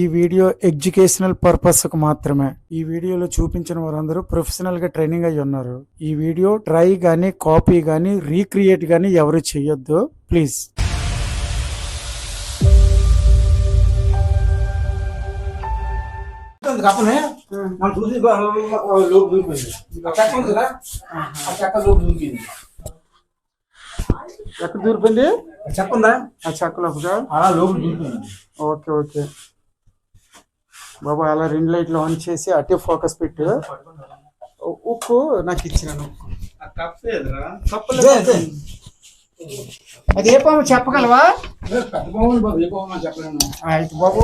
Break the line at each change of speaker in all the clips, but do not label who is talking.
ఈ video educational పర్పస్కు మాత్రమే. ఈ వీడియోలో చూపించిన వారందరూ ప్రొఫెషనల్గా ట్రైనింగ్ అయి ఉన్నారు. ఈ వీడియో ట్రై కానీ కాపీ కానీ రీక్రియేట్ కానీ ఎవరు చేయొద్దు. ప్లీజ్.
చూసి చెక్క ఉంది ఆ చెక్క
ఎక్కడ దూరిపోయింది
చెక్క ఉందా
ఆ
దూకింది
ఓకే ఓకే. బాబా అలా రెండు లైట్లు ఆన్ చేసి అటే ఫోకస్ పెట్టు. ఉప్పు నాకు ఇచ్చినాను. అది ఏ పాము చెప్పగలవా? అయితే బాబు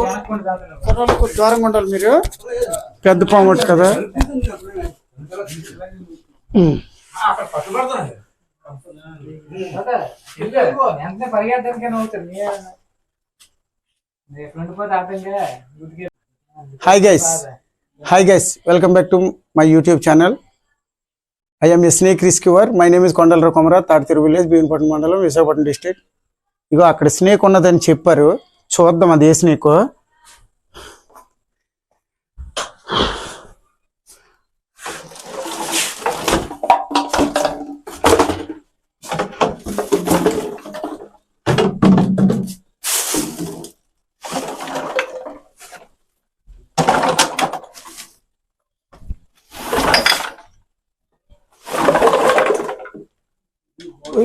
దూరంగా ఉండాలి మీరు. పెద్ద పాము కదా.
వెంటనే అవుతుంది
hi guys hi guys welcome back to my YouTube channel I am a snake rescuer my name is Kondalarao Komara Taditiru village Bheemapatnam mandalam Visakhapatnam district ఇగో అక్కడ స్నేక్ ఉన్నదని చెప్పారు. చూద్దాం అది ఏ స్నేక్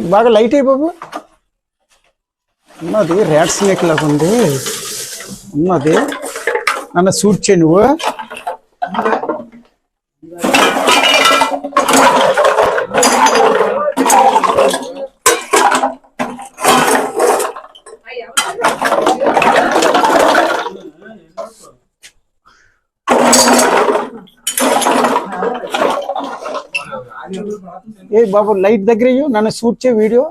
బాగా లైట్ అయ్యి బాబు. ఉన్నది ర్యాట్ స్నేక్ లాగా ఉంది. ఉన్నది. నన్ను సూట్ చేయి నువ్వు. ఏ బాబు లైట్ దగ్గర నన్ను షూట్ చేయి వీడియో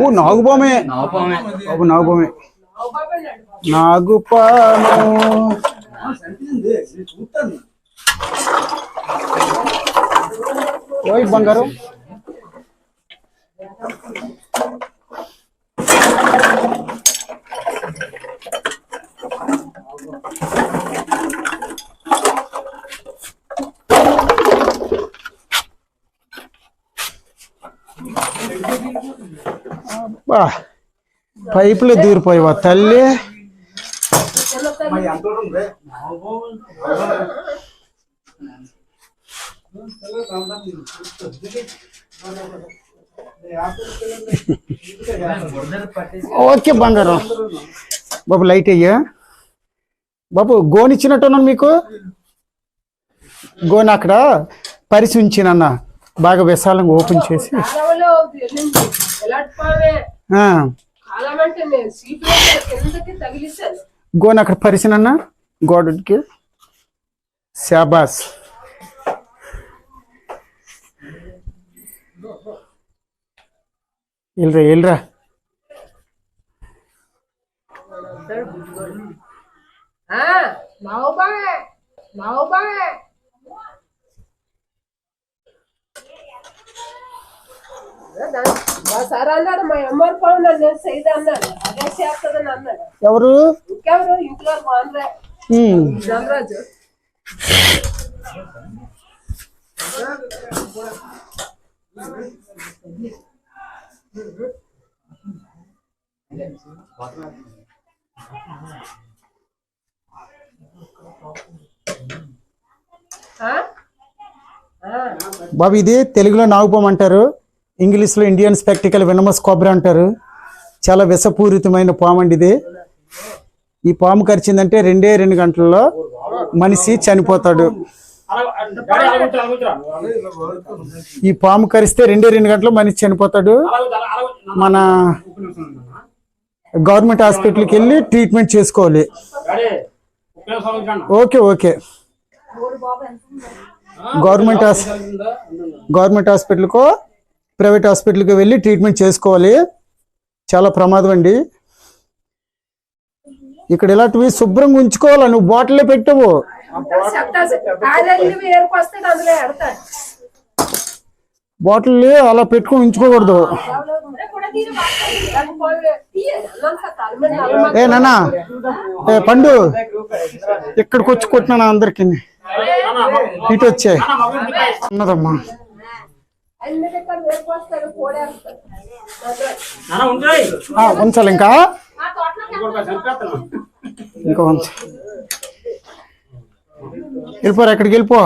ఓ నాగుపామే బాబు నాగుపామే నాగుపాము. ఓయ్ బంగారం. అబ్బా పైపులో దూరిపోయావా తల్లి. ఓకే బంగారం. బాబు లైట్ అయ్యా బాబు గోన్ ఇచ్చినట్టున్నాను మీకు? గోన్ అక్కడ పరిచి ఉంచినన్న బాగా విశాలంగా ఓపెన్ చేసి.
కాలంలో వెళ్ళింది ఎలాంటి పామే
ఆ,
కాలం అంటే నేను సీట్లో కిందకి తగిలిస్తాను?
గోన్ అక్కడ పరిచినన్న గోడకి. శాబాస్. వెళ్ళరా వెళ్ళరా
మావు బాగా మావు బాగా మా సార్ అన్నాడు మా అమ్మవారి పాము నన్ను సైడ్ అన్నాడు అదే చేస్తుందని అన్నాడు
ఎవరు?
ఇంకెవరు? ఇంట్లో ధనరాజు.
బాబు ఇది తెలుగులో నాగుపాము అంటారు. ఇంగ్లీష్లో ఇండియన్ స్పెక్టికల్ వినమస్ కొబ్బరి అంటారు. చాలా విషపూరితమైన పాము అండి ఇది. ఈ పాము కరిచిందంటే రెండే రెండు గంటల్లో మనిషి చనిపోతాడు. ఈ పాము కరిస్తే రెండే రెండు గంటల్లో మనిషి చనిపోతాడు. మన గవర్నమెంట్ హాస్పిటల్కి వెళ్ళి ట్రీట్మెంట్ చేసుకోవాలి. Okay okay. గవర్నమెంట్ హాస్ గవర్నమెంట్ హాస్పిటల్కో ప్రైవేట్ హాస్పిటల్కి వెళ్ళి ట్రీట్మెంట్ చేసుకోవాలి. చాలా ప్రమాదం అండి. ఇక్కడ ఇలాంటివి శుభ్రంగా ఉంచుకోవాలి? నువ్వు బాటిల్లో పెట్టవు. బాటిల్ అలా పెట్టుకొని ఉంచుకోకూడదు. ఏ నాన్న. ఏ పండు. ఇక్కడికి వచ్చి కొట్టినా అందరికి. ఇటు వచ్చే. ఉన్నదమ్మా
అన్ని దగ్గర వేసుకొస్తాడు కోడేస్తాడు
నాన్న ఉంటాయి
ఆ, ఉంచాలి ఇంకా. ఇంకా ఉంచ. వెళ్ళిపోరా ఎక్కడికి వెళ్ళిపో.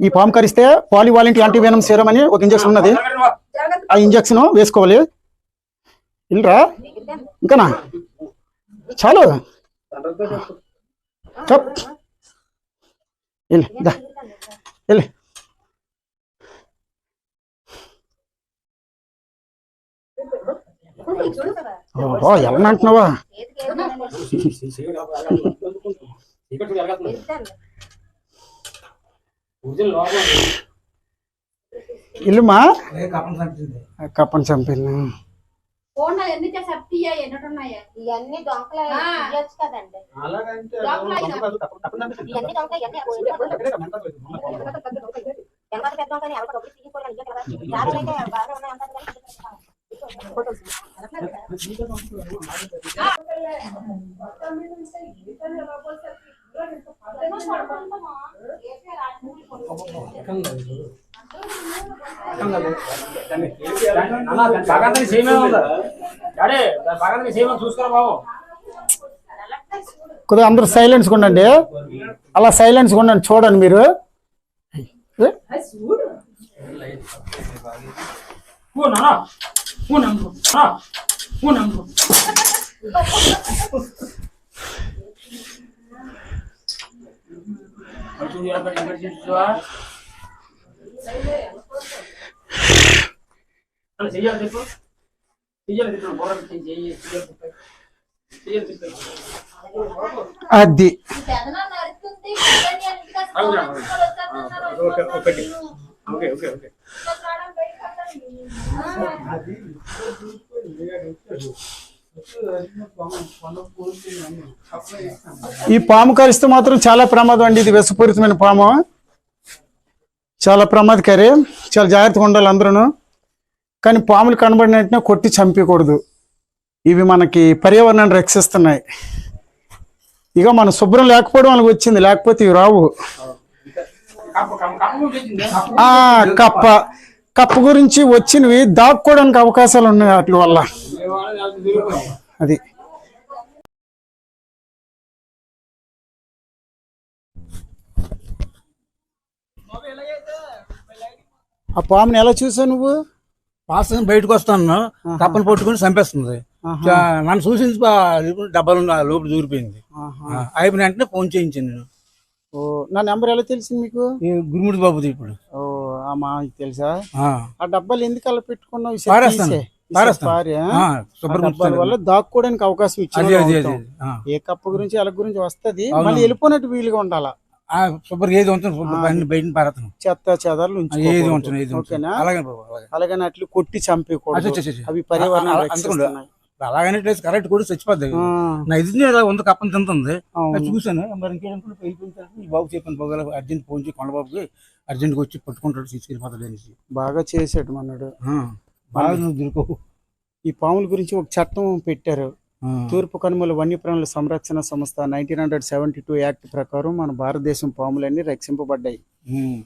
ఈ పాము కరిస్తే పాలివాలెంట్ యాంటీవెనమ్ సీరం అని ఒక ఇంజక్షన్ ఉన్నది. ఆ ఇంజక్షన్ వేసుకోవాలి. వెళ్ళరా. ఇంకానా? చాలు. చెప్ వెళ్ళి దా వెళ్ళి ఓహో ఎలా అంటున్నావా ఇల్లుమా? కప్పని చంపింది?
ఫోన్ ఎన్ని చేసారు తీయ ఎన్నట్టున్నాయా
ఇవన్నీ దొంగలు
ఆ.
ఇయ్యొచ్చు కదండి. ఇవన్నీ దొంగ ఇవన్నీ ఎంత పెద్ద దొంగని ఎవరు డబ్బులు తీసుకోవాలి అయితే బాగానే ఉన్నాయి అంటారు కానీ
బాగా సేమే ఉందా డాడీ బాగా సేమే చూసుకోరా బాబు.
కొద్దిగా అందరూ సైలెన్స్ ఉండండి. అలా సైలెన్స్ ఉండండి చూడండి మీరు. ఏ?
ఓకే
ఈ పాము కరిస్తే మాత్రం చాలా ప్రమాదం అండి. ఇది విషపూరితమైన పాము. చాలా ప్రమాదకారి చాలా జాగ్రత్తగా ఉండాలి అందరూ కానీ పాములు కనబడిన వెంటనే కొట్టి చంపకూడదు. ఇవి మనకి పర్యావరణాన్ని రక్షిస్తున్నాయి. ఇక మన శుభ్రం లేకపోవడం వాళ్ళకి వచ్చింది. లేకపోతే ఇవి రావు.
కప్ప కప్ప కప్ప.
కప్ప గురించి వచ్చినవి దాక్కోవడానికి అవకాశాలు ఉన్నాయి వాటి వల్ల. అది. ఆ పాముని ఎలా చూసావు నువ్వు?
వాసన బయటకు వస్తాను కప్పను పట్టుకుని చంపేస్తుంది. నన్ను చూసి డబ్బాలు లోపల దూరిపోయింది. అయిపోయిన వెంటనే ఫోన్ చేయించాను నేను.
నా నెంబర్ ఎలా తెలిసింది మీకు?
గురుముడి బాబుది ఇప్పుడు.
ఓ తెలుసా?
ఆ.
డబ్బాలు ఎందుకు అలా పెట్టుకున్నావు. వల్ల దాక్కోవడానికి అవకాశం ఇచ్చింది. ఏ కప్ప గురించి అలా గురించి వస్తది. మళ్ళీ వెళ్ళిపోయినట్టు వీలుగా ఉండాలా?
ఆ, శుభ్రం ఏది ఉంటుంది శుభ్రం బయట పారేస్తాను
చెత్త చెదాలు
ఏది ఉంటుంది ఏది
ఓకేనా?
అలాగే బాబు, అలాగే
అలాగని అట్లు కొట్టి చంపకూడదు. అవి పర్యావరణం
అలాగనే కరెక్ట్ కూడా చచ్చిపోద్ది. నా ఇది ఉంది కప్పని తింటుంది. చూశాను. మరి ఇంకేదనుకుంటే వెళ్ళిపోయిన బాబు చెప్పాను బాబు అర్జెంట్ ఫోన్ చేసి కొండబాబుకి అర్జెంట్గా వచ్చి పట్టుకుంటాడు తీసుకెళ్ళిపోతాడు అనేసి.
బాగా చేసాడు మన్నాడు.
బాగా నువ్వు దొరకవు
ఈ పాముల గురించి ఒక చట్టం పెట్టారు. తూర్పు కనుమల వన్యప్రాణుల సంరక్షణ సంస్థ nineteen hundred seventy two act ప్రకారం మన భారతదేశం పాములన్నీ రక్షింపబడ్డాయి.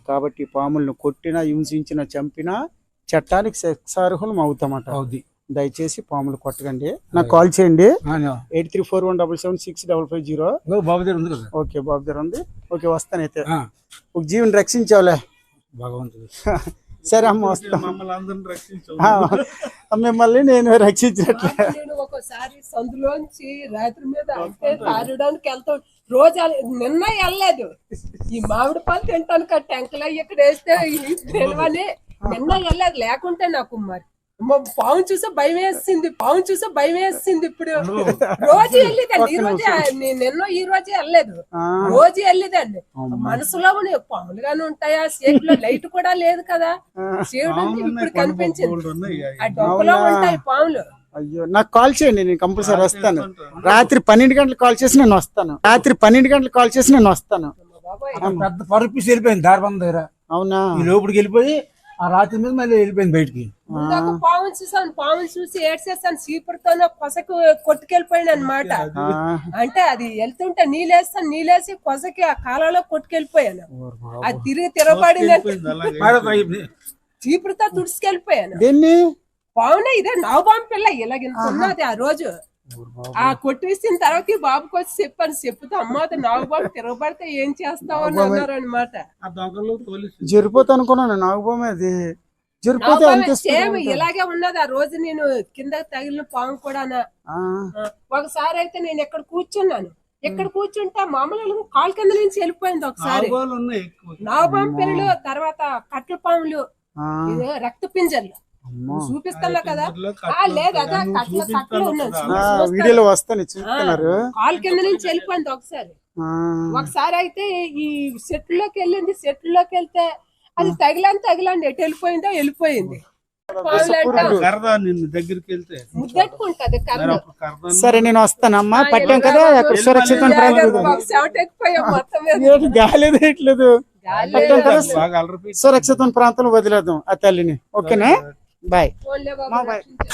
కాబట్టి పాములను కొట్టినా హింసించినా చంపినా చట్టానికి శిక్షార్హులం అవుతామట.
అవుద్ది.
దయచేసి పాములు కొట్టకండి. నాకు కాల్ చేయండి. Eight three four one double seven six double five zero.
ఇదిగో బాబు దగ్గర ఉంది
ఓకే బాబు దగ్గర ఉంది. ఓకే వస్తానైతే ఒక జీవిని రక్షించావులే.
భగవంతుడు.
సరే అమ్మ వస్తాం. మిమ్మల్ని నేను రక్షించినట్లే
నేను ఒకసారి సందులోంచి రాత్రి మీద అంటే తారడానికి వెళ్తాం. రోజు నిన్న వెళ్ళలేదు. ఈ మామిడి పళ్ళు తింటాను కదా టెంకలు అయ్యి ఇక్కడ వేస్తే నిన్న వెళ్ళలేదు. లేకుంటే నాకు మరి అమ్మో, పాము చూసా భయం వేసింది పాము చూసా భయం వేసింది ఇప్పుడు. రోజు వెళ్ళేదండి ఈ రోజు నిన్న ఈ రోజు వెళ్ళలేదు. రోజు వెళ్ళేదండి. మనసులో ఉన్న పాములుగానే ఉంటాయా? సేఫ్లో లైట్ కూడా లేదు కదా? ఉంది, ఇప్పుడు కనిపించింది. ఆ డొక్కలో ఉంటాయి పాములు.
అయ్యో నాకు కాల్ చేయండి నేను కంపల్సరీ వస్తాను. రాత్రి పన్నెండు గంటలకు కాల్ చేసి నేను వస్తాను. రాత్రి పన్నెండు గంటలకు కాల్ చేసి నేను వస్తాను.
పెద్ద పరుపీస్ వెళ్ళిపోయింది దారిబంద దగ్గర.
అవునా?
ఈ లోపలికి వెళ్ళిపోయి ఆ రాత్రి మీద మళ్ళీ వెళ్ళిపోయింది బయటికి.
పావును చూసాను పావును చూసి ఏడ్చేసాను చీపురుతో కొసకు కొట్టుకెళ్ళిపోయాను అనమాట అంటే అది వెళ్తుంటే నీళ్ళేస్తాను నీళ్ళేసి కొసకి ఆ కాలంలో కొట్టుకెళ్ళిపోయాను. అది తిరిగి తిరగబడింది
మరి
చీపురుతో తుడుచుకెళ్ళిపోయాను.
దేన్ని?
పావునే ఇదే నవబాం పిల్ల ఇలాగింత ఉన్నది ఆ రోజు. ఆ కొట్టేసిన తర్వాత బాబుకి వచ్చి చెప్పాను చెప్పుతా అమ్మ నాగబాబు తిరగబడితే ఏం చేస్తావు అని అన్నారు అనమాట
జరిపోతే అనుకున్నాను నాగభూమి అది జరిపోతే అంతే
సేమ్ ఇలాగే ఉన్నది ఆ రోజు నేను కింద తగిలిన పాము కూడా ఒకసారి అయితే నేను ఎక్కడ కూర్చున్నాను. ఎక్కడ కూర్చుంటే మామూలు కాలు కింద నుంచి వెళ్ళిపోయింది ఒకసారి. నాగపాము పిల్లలు తర్వాత కట్ల పాములు ఇది రక్త పింజర్లు. చూపిస్తున్నా కదా? ఆ లేదు అదే
వీడియోలో వస్తాను చూస్తున్నారు
కాలు కింద నుంచి వెళ్ళిపోయింది ఒకసారి. ఒకసారి అయితే ఈ సెట్లోకి వెళ్ళింది సెట్లోకి వెళ్తే అది తగిలని తగిలండి ఎటు వెళ్ళిపోయిందో వెళ్ళిపోయింది.
సరే నేను వస్తానమ్మా పట్టాం కదా అక్కడ సురక్షితమైన ప్రాంతం
చెమటెక్కిపోయాం మొత్తం మీద.
ఏంటి గాలి వేయట్లేదు
గాలి
పట్టాం కదా
బాగా అలరిపోయి
సురక్షితమైన ప్రాంతంలో వదిలేద్దాం ఆ తల్లిని. ఓకేనా? బాయ్
పోన్లే బాబు,
మా బాయ్.
రక్షించు.